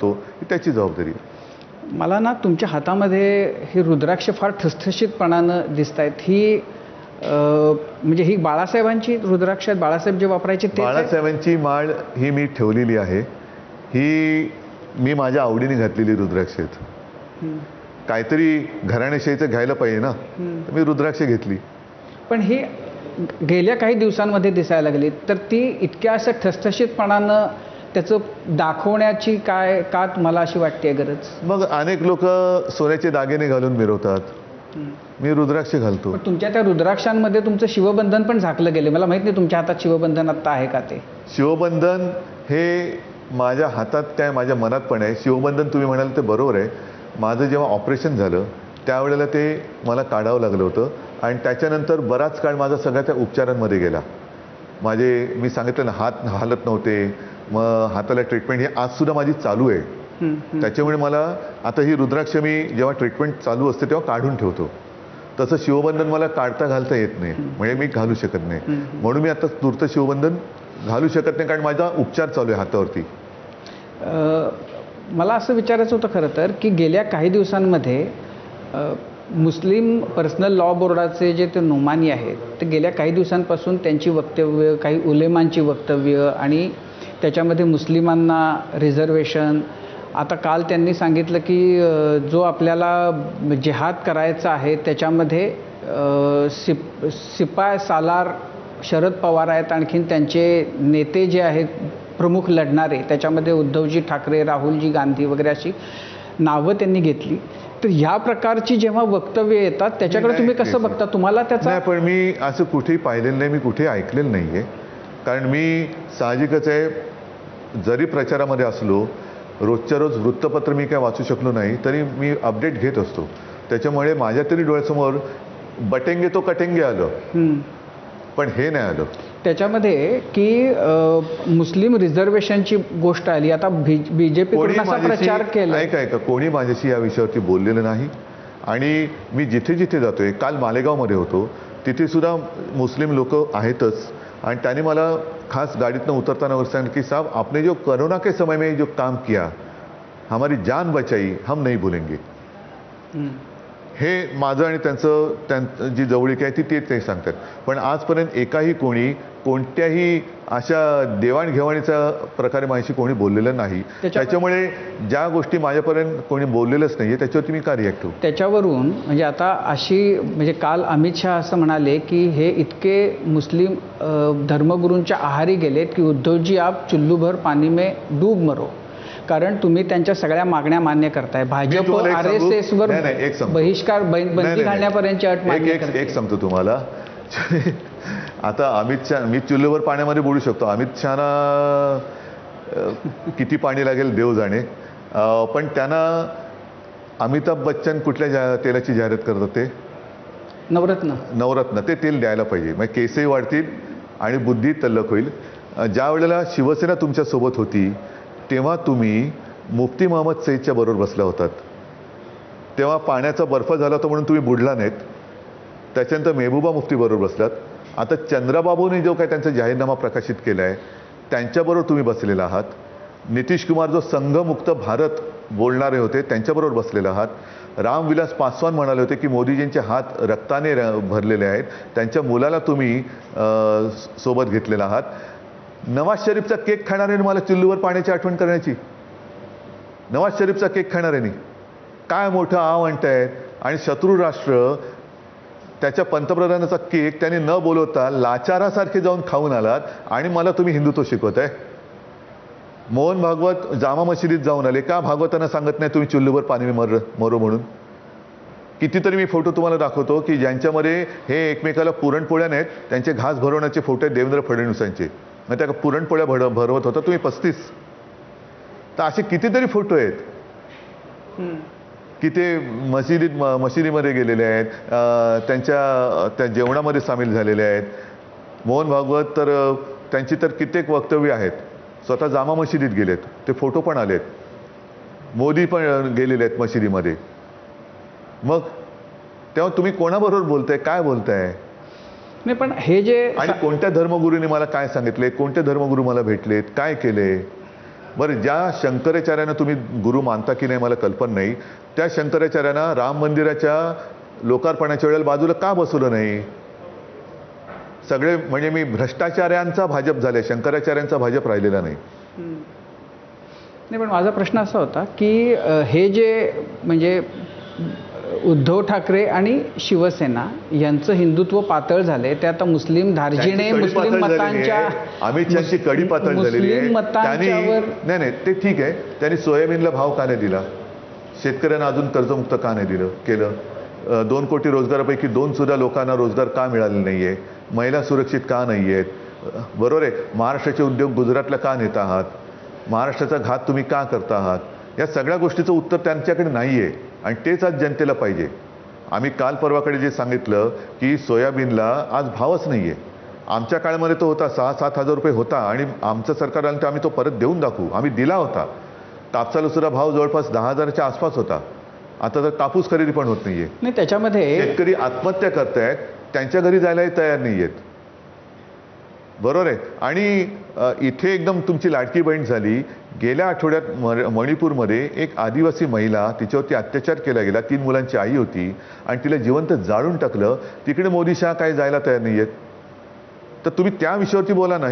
तो त्याची जबाबदारी मला ना तुमच्या हातामध्ये ही रुद्राक्ष फार ठसठशीतपणानं दिसत आहेत ही म्हणजे ही बाळासाहेबांची रुद्राक्ष बाळासाहेब जे वापरायचे बाळासाहेबांची माळ ही मी ठेवलेली आहे. ही मी माझ्या आवडीने घातलेली रुद्राक्ष आहेत. काहीतरी घराणेशाहीचं घ्यायला पाहिजे ना? मी रुद्राक्ष घेतली. पण ही गेल्या काही दिवसांमध्ये दिसायला लागली. तर ती इतक्या असं ठसठशीतपणानं त्याचं दाखवण्याची काय का तुम्हाला अशी वाटते गरज? मग अनेक लोक सोन्याचे दागिने घालून मिरवतात. मी रुद्राक्ष घालतो. तुमच्या त्या रुद्राक्षांमध्ये तुमचं शिवबंधन पण झाकलं गेले मला माहीत नाही तुमच्या हातात शिवबंधन आत्ता आहे का ते? शिवबंधन हे माझ्या हातात काय माझ्या मनात पण आहे. शिवबंधन तुम्ही म्हणाल ते बरोबर आहे. माझं जेव्हा ऑपरेशन झालं त्यावेळेला ते मला काढावं लागलं होतं. आणि त्याच्यानंतर बराच काळ माझा सगळ्या त्या उपचारांमध्ये गेला. माझे मी सांगितलं ना हात हालत नव्हते. मग हाताला ट्रीटमेंट ही आजसुद्धा माझी चालू आहे. त्याच्यामुळे मला आता ही रुद्राक्ष मी जेव्हा ट्रीटमेंट चालू असते तेव्हा काढून ठेवतो. तसं शिवबंधन मला काढता घालता येत नाही. म्हणजे मी घालू शकत नाही. म्हणून मी आता तूर्त शिवबंधन घालू शकत नाही कारण माझा उपचार चालू आहे हातावरती. मला असं विचारायचं होतं खरं तर की गेल्या काही दिवसांमध्ये मुस्लिम पर्सनल लॉ बोर्डाचे जे ते नोमानी आहेत ते गेल्या काही दिवसांपासून त्यांची वक्तव्य काही उलेमांची वक्तव्य आणि त्याच्यामध्ये मुस्लिमांना रिझर्वेशन आता काल त्यांनी सांगितलं की जो आपल्याला जिहाद करायचा आहे त्याच्यामध्ये सिप सिपाय सालार शरद पवार आहेत आणखीन त्यांचे नेते जे आहेत प्रमुख लढणारे त्याच्यामध्ये उद्धवजी ठाकरे राहुलजी गांधी वगैरे अशी नावं त्यांनी घेतली. तर ह्या प्रकारची जेव्हा वक्तव्य येतात त्याच्याकडे तुम्ही कसं. बघता? तुम्हाला त्याचा पण मी असं कुठेही पाहिलेलं नाही मी कुठेही ऐकलेलं नाही आहे कारण मी साहजिकच आहे जरी प्रचारामध्ये असलो रोजच्या रोज वृत्तपत्र मी काय वाचू शकलो नाही तरी मी अपडेट घेत असतो. त्याच्यामुळे माझ्या तरी डोळ्यासमोर बटेंगे तो कटेंगे आलं. पण हे नाही आलं. त्याच्यामध्ये की मुस्लिम रिझर्वेशनची गोष्ट आली. आता बी जे पी कोणी असा प्रचार केला ऐका ऐका. कोणी माझ्याशी या विषयावरती बोललेलं नाही. आणि मी जिथे जिथे जातोय काल मालेगावमध्ये होतो तिथे सुद्धा मुस्लिम लोक आहेतच. आणि त्याने मला खास गाडीतनं उतरताना वर सांगितलं की साहब आपने जो कोरोना के समय में जो काम किया हमारी जान बचाई हम नहीं भूलेंगे. हे माझं आणि त्यांचं त्यां जी जवळीक आहे ती तेच ते सांगतात. पण आजपर्यंत एकाही कोणी कोणत्याही अशा देवाणघेवाणीचा प्रकारे माझ्याशी कोणी बोललेलं नाही. त्याच्या- त्याच्यामुळे ज्या गोष्टी माझ्यापर्यंत कोणी बोललेलंच नाही आहे त्याच्यावरती मी का रिॲक्ट होऊ त्याच्यावरून म्हणजे आता अशी म्हणजे काल अमित शहा असं म्हणाले की हे इतके मुस्लिम धर्मगुरूंच्या आहारी गेलेत की उद्धवजी आप चुल्लूभर पाणी में डूब मरो. कारण तुम्ही त्यांच्या सगळ्या मागण्या मान्य करताय. भाजप आर? एस एस वर. बहिष्कार बंदी नाही, घालण्यापर्यंतची अट एक करते. सांगतो तुम्हाला. आता अमित शहा मी चुल्लीवर पाण्यामध्ये बुडू शकतो. अमित शहाना किती पाणी लागेल देव जाणे. पण त्यांना अमिताभ बच्चन कुठल्या जा तेलाची जाहिरात करतात ते? नवरत्न. नवरत्न. ते तेल द्यायला पाहिजे. मग केसही वाढतील आणि बुद्धी तल्लक होईल. ज्या वेळेला शिवसेना तुमच्यासोबत होती तेव्हा तुम्ही मुफ्ती मोहम्मद सईदच्या बरोबर बसला होतात. तेव्हा पाण्याचा बर्फ झाला होता म्हणून तुम्ही बुडला नाहीत. त्याच्यानंतर मेहबूबा मुफ्ती बरोबर बसलात आता चंद्राबाबूने जो काय त्यांचा जाहीरनामा प्रकाशित केला आहे त्यांच्याबरोबर तुम्ही बसलेला आहात. नितीश कुमार जो संघमुक्त भारत बोलणारे होते त्यांच्याबरोबर बसलेला आहात. रामविलास पासवान म्हणाले होते की मोदीजींचे हात रक्ताने र- भरलेले आहेत. त्यांच्या मुलाला तुम्ही सोबत घेतलेला आहात. नवाज शरीफचा केक खाणाऱ्याने मला चुल्लूवर पाण्याची आठवण करण्याची? नवाज शरीफचा केक खाणाऱ्याने. काय मोठं आव आहे आणि शत्रू राष्ट्र त्याच्या पंतप्रधानाचा केक त्याने न बोलवता लाचारासारखे जाऊन खाऊन आलात आणि मला तुम्ही हिंदुत्व शिकवत आहे मोहन भागवत जामा मशिदीत जाऊन आले. का भागवतांना सांगत नाही तुम्ही चुल्लूवर पाणी मर मरो म्हणून? कितीतरी मी फोटो तुम्हाला दाखवतो की ज्यांच्यामध्ये हे एकमेकाला पुरणपोळ्या नाहीत त्यांचे घास भरवण्याचे फोटो आहेत देवेंद्र फडणवीसांचे. मग त्या पुरणपोळ्या भर भरवत होता तुम्ही पस्तीस. तर असे कितीतरी फोटो आहेत. की ते मशिदीत मशिदीमध्ये गेलेले आहेत त्यांच्या त्या जेवणामध्ये सामील झालेले आहेत. मोहन भागवत तर त्यांची तर कित्येक वक्तव्य आहेत. स्वतः जामा मशिदीत गेलेत. ते फोटो पण आलेत. मोदी पण गेलेले आहेत मशिदीमध्ये. मग तेव्हा तुम्ही कोणाबरोबर बोलताय? काय बोलताय? नाही पण हे जे आणि कोणत्या धर्मगुरूंनी मला काय सांगितले? कोणते धर्मगुरू मला भेटलेत? काय केले? बरं ज्या शंकराचार्यांना तुम्ही गुरु मानता की नाही मला कल्पना नाही. त्या शंकराचार्यांना राम मंदिराच्या लोकार्पणाच्या वेळेला बाजूला का बसवलं नाही? सगळे म्हणजे मी भ्रष्टाचार्यांचा भाजप झाले शंकराचार्यांचा भाजप राहिलेला नाही. नाही पण माझा प्रश्न असा होता की हे जे म्हणजे उद्धव ठाकरे आणि शिवसेना यांचं हिंदुत्व पातळ झाले ते आता मुस्लिम धार्जिणे मुस्लिम मतांच्या. अमित शहाची कडी पातळ झालेली आहे. नाही नाही ते ठीक आहे. त्यांनी सोयाबीनला भाव का नाही दिला? शेतकऱ्यांना अजून कर्जमुक्त का नाही दिलं केलं? दोन कोटी रोजगारापैकी दोन सुद्धा लोकांना रोजगार का मिळाले नाहीये? महिला सुरक्षित का नाही आहेत बरोबर आहे. महाराष्ट्राचे उद्योग गुजरातला का नेत आहात? महाराष्ट्राचा घात तुम्ही का करता आहात? या सगळ्या गोष्टीचं उत्तर त्यांच्याकडे नाही आहे आणि तेच आज जनतेला पाहिजे. आम्ही काल परवाकडे जे सांगितलं की सोयाबीनला आज भावच नाही आहे आमच्या काळामध्ये तो होता सहा सात हजार रुपये होता आणि आमचं सरकार आलं तर आम्ही तो परत देऊन दाखवू. आम्ही दिला होता. कापसाला सुद्धा भाव जवळपास दहा हजाराच्या आसपास होता. आता तर कापूस खरेदी पण होत नाहीये. नाही त्याच्यामध्ये शेतकरी आत्महत्या करतायत त्यांच्या घरी जायलाही तयार नाही आहेत बरोबर आहे? आणि इथे एकदम तुमची लाडकी बहीण झाली गेल्या आठवड्यात म मणिपूरमध्ये एक आदिवासी महिला तिच्यावरती अत्याचार केला गेला. तीन मुलांची आई होती आणि तिला जिवंत जाळून टाकलं. तिकडे मोदी शाह काही जायला तयार नाही आहेत तर तुम्ही त्या विषयावरती बोला ना. हे